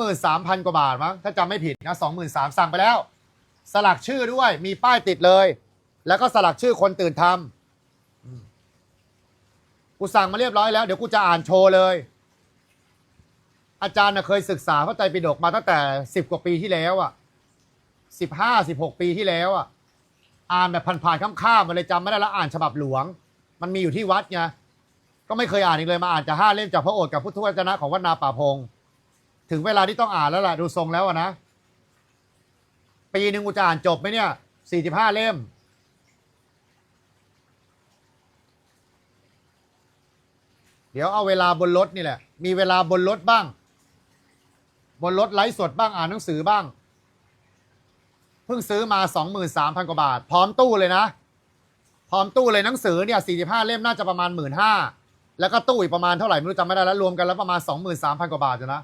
หมื่นสามพันกว่าบาทมั้งถ้าจำไม่ผิดนะสองหมื่นสามสั่งไปแล้ว สลักชื่อด้วยมีป้ายติดเลย แล้วก็สลักชื่อคนตื่นทำอืมกูสั่งมาเรียบร้อยแล้ว เดี๋ยวกูจะอ่านโชว์เลย อาจารย์น่ะเคยศึกษาพระไตรปิฎกมาตั้งแต่สิบกว่าปีที่แล้วอะสิบห้าสิบหกปีที่แล้วอะ อ่านแบบผ่านๆข้ามๆมาเลยจำไม่ได้แล้วอ่านฉบับหลวง มันมีอยู่ที่วัดไงก็ไม่เคยอ่านอีกเลยมาอ่านจากห้าเล่มจากพระโอษฐ์กับพุทธวจนะของวัดนาป่าพง ถึงเวลาที่ต้องอ่านแล้วล่ะ ดูทรงแล้วนะ ปีหนึ่งกูจะอ่านจบไหมเนี่ยสี่สิบห้าเล่ม เดี๋ยวเอาเวลาบนรถนี่แหละ มีเวลาบนรถบ้าง บนรถไลฟ์สดบ้างอ่านหนังสือบ้าง เพิ่งซื้อมาสองหมื่นสามพันกว่าบาท พร้อมตู้เลยนะ พร้อมตู้เลยหนังสือเนี่ยสี่สิบห้าเล่มน่าจะประมาณหมื่นห้าแล้วก็ตู้อีกประมาณเท่าไหร่ไม่รู้จำไม่ได้แล้วรวมกันแล้วประมาณสองหมื่นสามพันกว่าบาทอยู่นะ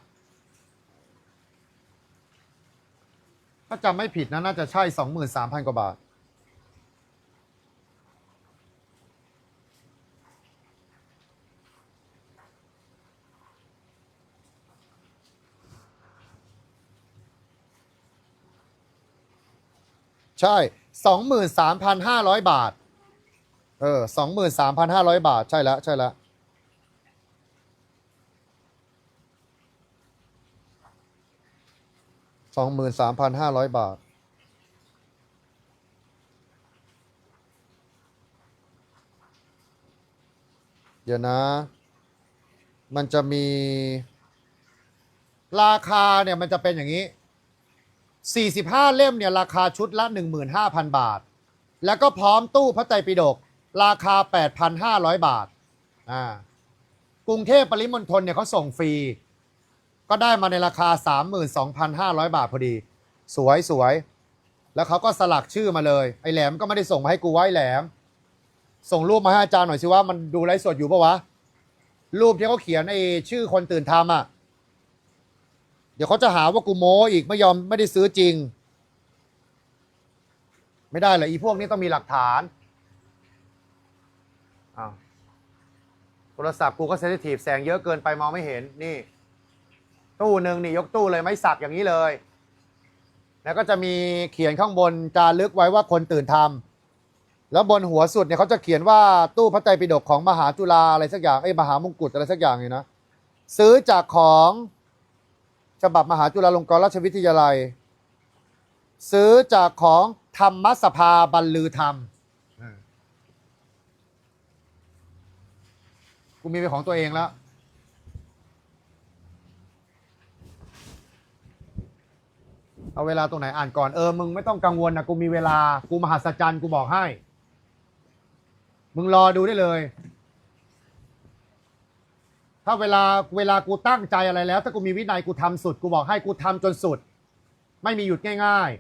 ถ้าจำไม่ผิดนะน่าจะใช่สองหมื่นสามพันกว่าบาท ใช่สองหมื่นสามพันห้าร้อยบาท เออสองหมื่นสามพันห้าร้อยบาท ใช่แล้วใช่แล้ว สองหมื่นสามพันห้าร้อยบาท เดี๋ยวนะ มันจะมี ราคาเนี่ยมันจะเป็นอย่างนี้ 45 เล่มเนี่ยราคาชุดละ 15,000 บาท แล้วก็พร้อมตู้พระไตรปิฎกราคา 8,500 บาท อ่า กรุงเทพปริมณฑลเนี่ยเขาส่งฟรี ก็ได้มาในราคา 32,500 บาทพอดี สวยสวย แล้วเขาก็สลักชื่อมาเลย ไอ้แหลมก็ไม่ได้ส่งมาให้กูไว้แหลม ส่งรูปมาให้อาจารย์หน่อยสิว่ามันดูไลฟ์สดอยู่ปะวะ รูปที่เขาเขียนไอ้ชื่อคนตื่นทำอะ เดี๋ยวเขาจะหาว่ากูโม้อีกไม่ยอมไม่ได้ซื้อจริง ไม่ได้เลยอีพวกนี้ต้องมีหลักฐานอ้าวโทรศัพท์กูก็เซนซิทีฟแสงเยอะเกินไปมองไม่เห็นนี่ ตู้หนึ่งนี่ยกตู้เลยไม่สักอย่างนี้เลย แล้วก็จะมีเขียนข้างบนจารึกไว้ว่าคนตื่นทำแล้วบนหัวสุดเนี่ยเขาจะเขียนว่าตู้พระไตรปิฎกของมหาจุฬาอะไรสักอย่างไอ้ยมหามงกุฎอะไรสักอย่างนี่นะซื้อจากของฉบับมหาจุฬาลงกรณราชวิทยาลัย ซื้อจากของธรรมสภาบรรลือธรรมอ่ากูมีเป็นของตัวเองแล้ว เอาเวลาตรงไหนอ่านก่อนเออมึงไม่ต้องกังวลนะกูมีเวลากูมหัศจรรย์กูบอกให้ มึงรอดูได้เลย ถ้าเวลาเวลากูตั้งใจอะไรแล้ว ถ้ากูมีวินัยกูทำสุด กูบอกให้กูทำจนสุด ไม่มีหยุดง่าย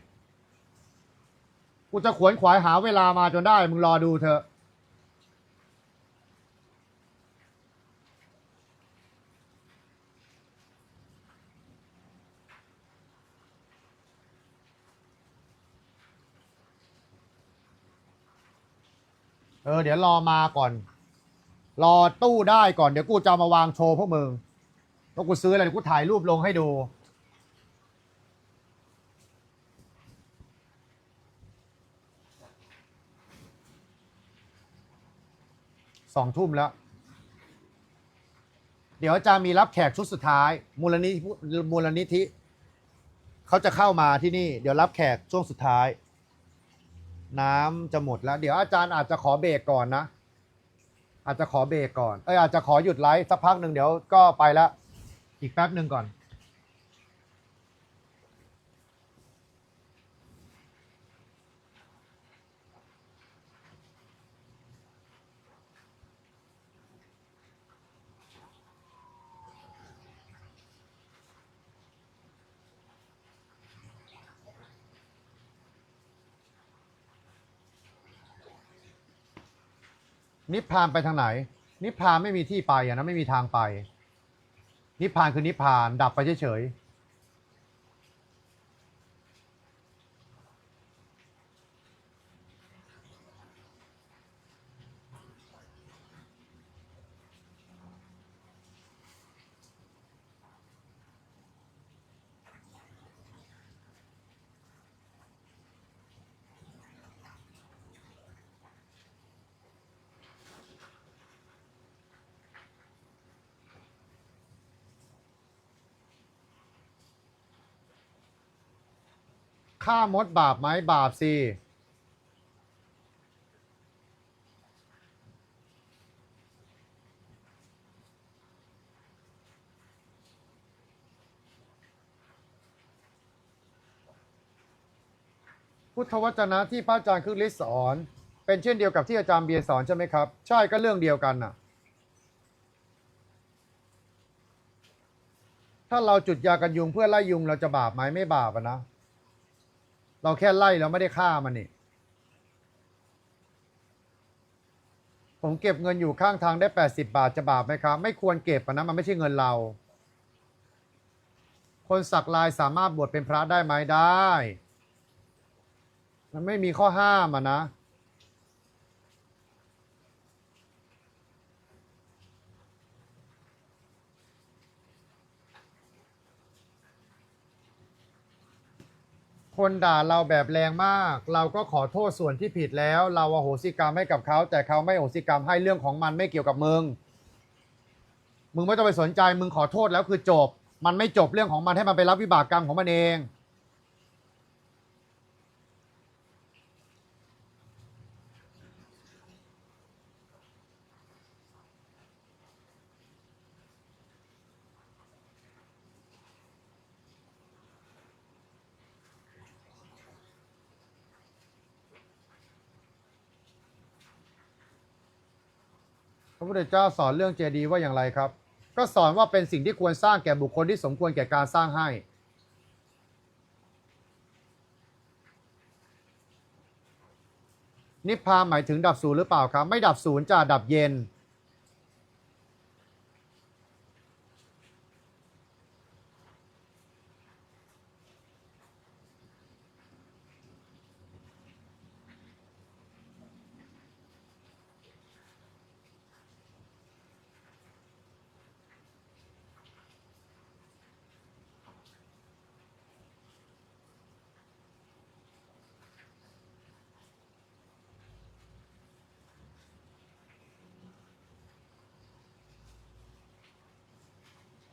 ๆ กูจะขวนขวายหาเวลามาจนได้ มึงรอดูเถอะ เออ เดี๋ยวรอมาก่อน รอตู้ได้ก่อน เดี๋ยวกูจะเอามาวางโชว์พวกมึงว่ากูซื้ออะไรกูถ่ายรูปลงให้ดูสองทุ่มแล้ว เดี๋ยวจะมีรับแขกชุดสุดท้าย มูลนิธิมูลนิธิเขาจะเข้ามาที่นี่ เดี๋ยวรับแขกช่วงสุดท้าย น้ำจะหมดแล้ว เดี๋ยวอาจารย์อาจจะขอเบรกก่อนนะ อาจจะขอเบรกก่อน เอยอาจจะขอหยุดไลฟ์สักพักหนึ่งเดี๋ยวก็ไปละอีกแป๊บหนึ่งก่อน นิพพานไปทางไหน นิพพานไม่มีที่ไปอะนะไม่มีทางไป นิพพานคือนิพพานดับไปเฉย ฆ่ามดบาปไหมบาปสิพุทธวจนะที่พระอาจารย์คึกฤทธิ์สอน เป็นเช่นเดียวกับที่อาจารย์เบียร์สอนใช่ไหมครับ ใช่ก็เรื่องเดียวกันน่ะ ถ้าเราจุดยากันยุงเพื่อไล่ยุงเราจะบาปไหมไม่บาปนะ เราแค่ไล่เราไม่ได้ฆ่ามันนี่ ผมเก็บเงินอยู่ข้างทางได้ 80 บาทจะบาปไหมครับ ไม่ควรเก็บนะมันไม่ใช่เงินเรา คนสักลายสามารถบวชเป็นพระได้ไหมได้ มันไม่มีข้อห้ามอะนะ คนด่าเราแบบแรงมาก เราก็ขอโทษส่วนที่ผิดแล้ว เราอโหสิกรรมให้กับเขา แต่เขาไม่อโหสิกรรมให้เรื่องของมันไม่เกี่ยวกับมึง มึงไม่ต้องไปสนใจ มึงขอโทษแล้วคือจบ มันไม่จบเรื่องของมันให้มันไปรับวิบากกรรมของมันเอง พระพุทธเจ้าสอนเรื่องเจดีย์ว่าอย่างไรครับ ก็สอนว่าเป็นสิ่งที่ควรสร้างแก่บุคคลที่สมควรแก่การสร้างให้ นิพพานหมายถึงดับศูนย์หรือเปล่าครับ ไม่ดับศูนย์จะดับเย็น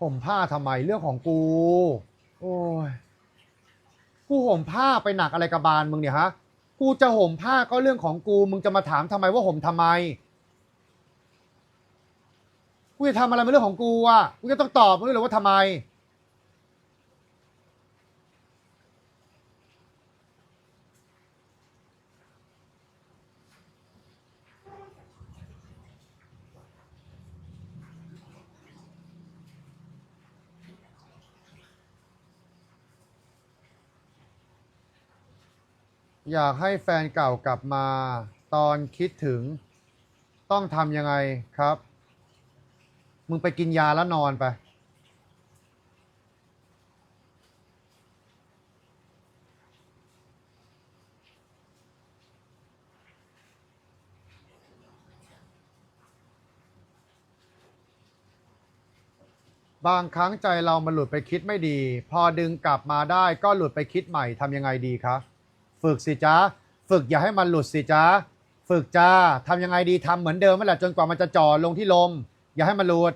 ห่มผ้าทำไมเรื่องของกู โอ้ย กูห่มผ้าไปหนักอะไรกับบาลมึงเนี่ยฮะ กูจะห่มผ้าก็เรื่องของกู มึงจะมาถามทำไมว่าห่มทำไม กูจะทำอะไรเป็นเรื่องของกูอะ กูจะต้องตอบมึงด้วยว่าทำไม อยากให้แฟนเก่ากลับมา ตอนคิดถึง ต้องทำยังไงครับ มึงไปกินยาแล้วนอนไป บางครั้งใจเรามันหลุดไปคิดไม่ดี พอดึงกลับมาได้ก็หลุดไปคิดใหม่ทำยังไงดีคะ ฝึกสิจ้าฝึกอย่าให้มันหลุดสิจ้าฝึกจ้าทำยังไงดีทำเหมือนเดิมนั่นแหละจนกว่ามันจะจ่อลงที่ลม อย่าให้มันหลุด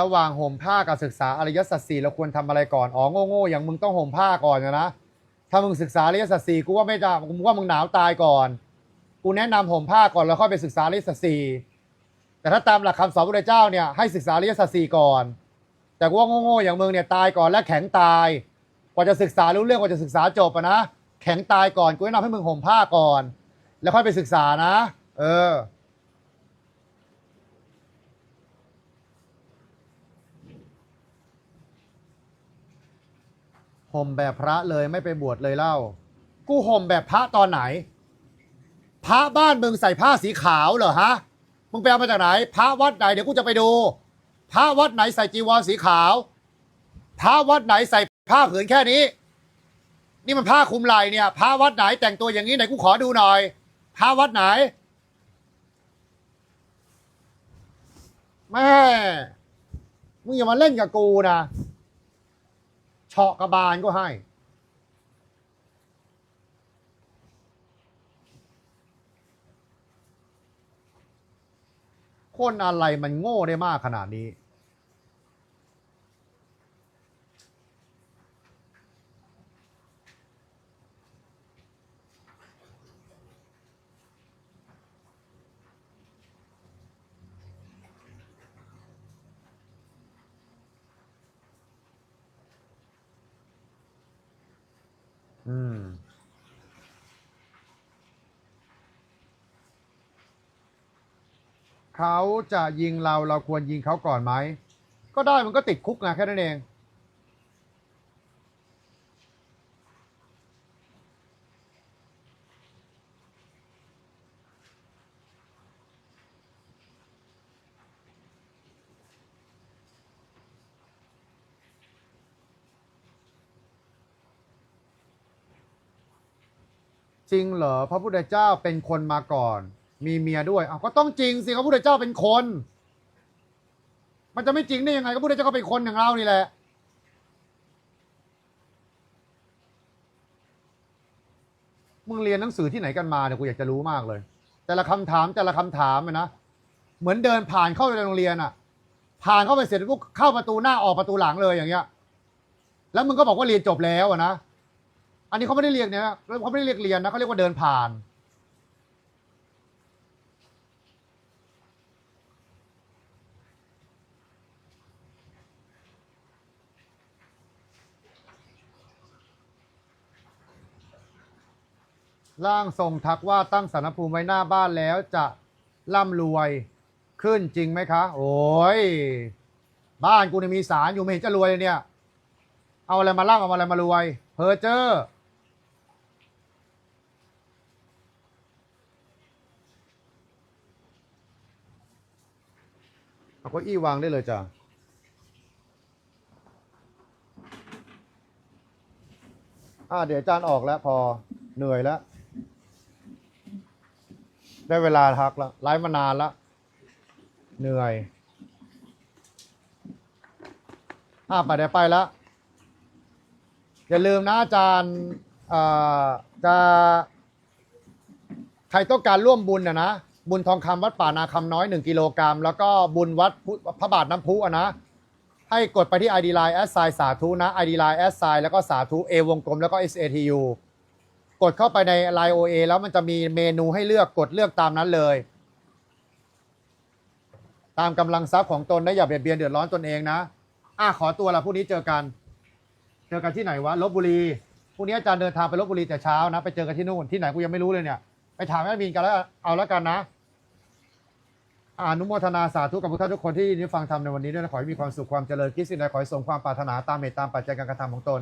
ระหว่างห่มผ้ากับศึกษาอริยสัจสี่เราควรทำอะไรก่อน อ๋อโง่ๆอย่างมึงต้องห่มผ้าก่อนนะนะ ถ้ามึงศึกษาอริยสัจสี่กูว่าไม่ได้กูว่ามึงหนาวตายก่อน กูแนะนำห่มผ้าก่อนแล้วค่อยไปศึกษาอริยสัจสี่แต่ถ้าตามหลักคำสอนพระเจ้าเนี่ยให้ศึกษาอริยสัจสี่ก่อน แต่กูว่าโง่ๆอย่างมึงเนี่ยตายก่อนและแข็งตาย กว่าจะศึกษารู้เรื่องกว่าจะศึกษาจบอะนะ แข็งตายก่อนกูแนะนำให้มึงห่มผ้าก่อน แล้วค่อยไปศึกษานะ เออ ห่มแบบพระเลยไม่ไปบวชเลยเล่า กูห่มแบบพระตอนไหน พระบ้านมึงใส่ผ้าสีขาวเหรอฮะ มึงไปเอามาจากไหน พระวัดไหนเดี๋ยวกูจะไปดู พระวัดไหนใส่จีวรสีขาว พระวัดไหนใส่ผ้าผืนแค่นี้ นี่มันผ้าคลุมไหล่เนี่ย พระวัดไหนแต่งตัวอย่างนี้ไหนกูขอดูหน่อย พระวัดไหนแม่ มึงอย่ามาเล่นกับกูนะ เฉาะกระบาลก็ให้ คนอะไรมันโง่ได้มากขนาดนี้ อืม เขาจะยิงเราเราควรยิงเขาก่อนไหม ก็ได้มันก็ติดคุกไงแค่นั้นเอง จริงเหรอพระพุทธเจ้าเป็นคนมาก่อน มีเมียด้วยอ้าวก็ต้องจริงสิพระพุทธเจ้าเป็นคน มันจะไม่จริงได้ยังไงพระพุทธเจ้าก็เป็นคนอย่างเรานี่แหละมึงเรียนหนังสือที่ไหนกันมาเนี่ยกูอยากจะรู้มากเลย แต่ละคำถามแต่ละคำถามนะเหมือนเดินผ่านเข้าไปในโรงเรียนอะผ่านเข้าไปเสร็จปุ๊บเข้าประตูหน้าออกประตูหลังเลยอย่างเงี้ย แล้วมึงก็บอกว่าเรียนจบแล้วอะนะ อันนี้เขาไม่ได้เรียกเนี่ยเขาไม่ได้เรียกเรียนนะเขาเรียกว่าเดินผ่าน ร่างทรงทักว่าตั้งสารภูมิไว้หน้าบ้านแล้วจะร่ำรวยขึ้นจริงไหมคะ โอ้ย บ้านกูเนี่ยมีสารอยู่ไม่เห็นจะรวยเลยเนี่ย เอาอะไรมาร่ำเอาอะไรมารวยเพอเจอร์ เอาเก้าอี้วางได้เลยจ้ะอ่าเดี๋ยวอาจารย์ออกแล้วพอเหนื่อยแล้ว ได้เวลาพักแล้วไลฟ์มานานแล้วเหนื่อยอ่าไปเดี๋ยวไปแล้วอย่าลืมนะอาจารย์เอ่อจะใครต้องการร่วมบุญนะนะ บุญทองคำวัดป่านาคำน้อย 1 กิโลกรัม แล้วก็บุญวัดพุพระบาทน้ำพุอะนะ ให้กดไปที่ ID Line แอดไซสาธุนะ ID Line แอดไซแล้วก็สาธุ A วงกลมแล้วก็ SATU กดเข้าไปใน Line OA แล้วมันจะมีเมนูให้เลือกกดเลือกตามนั้นเลย ตามกำลังทรัพย์ของตนนะอย่าเบียดเบียนเดือดร้อนตนเองนะอะขอตัวละพรุ่งนี้เจอกัน เจอกันที่ไหนวะลบบุรีพรุ่งนี้อาจารย์เดินทางไปลบบุรีแต่เช้านะ ไปเจอกันที่นู่นที่ไหนกูยังไม่รู้เลยเนี่ยไปถามแอดมินกันแล้วเอาแล้วกันนะ อนุโมทนาสาธุกับทุกท่านทุกคนที่ได้ฟังธรรมในวันนี้ด้วยนะขอให้มีความสุขความเจริญคิดสิ่งใดขอให้สมความปรารถนาตามเหตุตามปัจจัยการกระทำของตน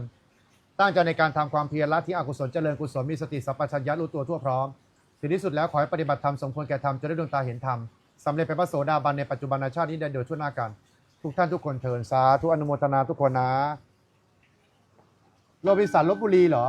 ตั้งใจในการทำความเพียรละที่อกุศลเจริญกุศลมีสติสัพพัญญะรู้ตัวทั่วพร้อมถึงที่สุดแล้วขอให้ปฏิบัติธรรมสมควรแก่ธรรมจะได้ดวงตาเห็นธรรมสำเร็จเป็นพระโสดาบันในปัจจุบันชาตินี้ได้โดยทั่วหน้ากันทุกท่านทุกคนเทินสาธุอนุโมทนาทุกคนนะโรบินสันลบบุรีเหรอ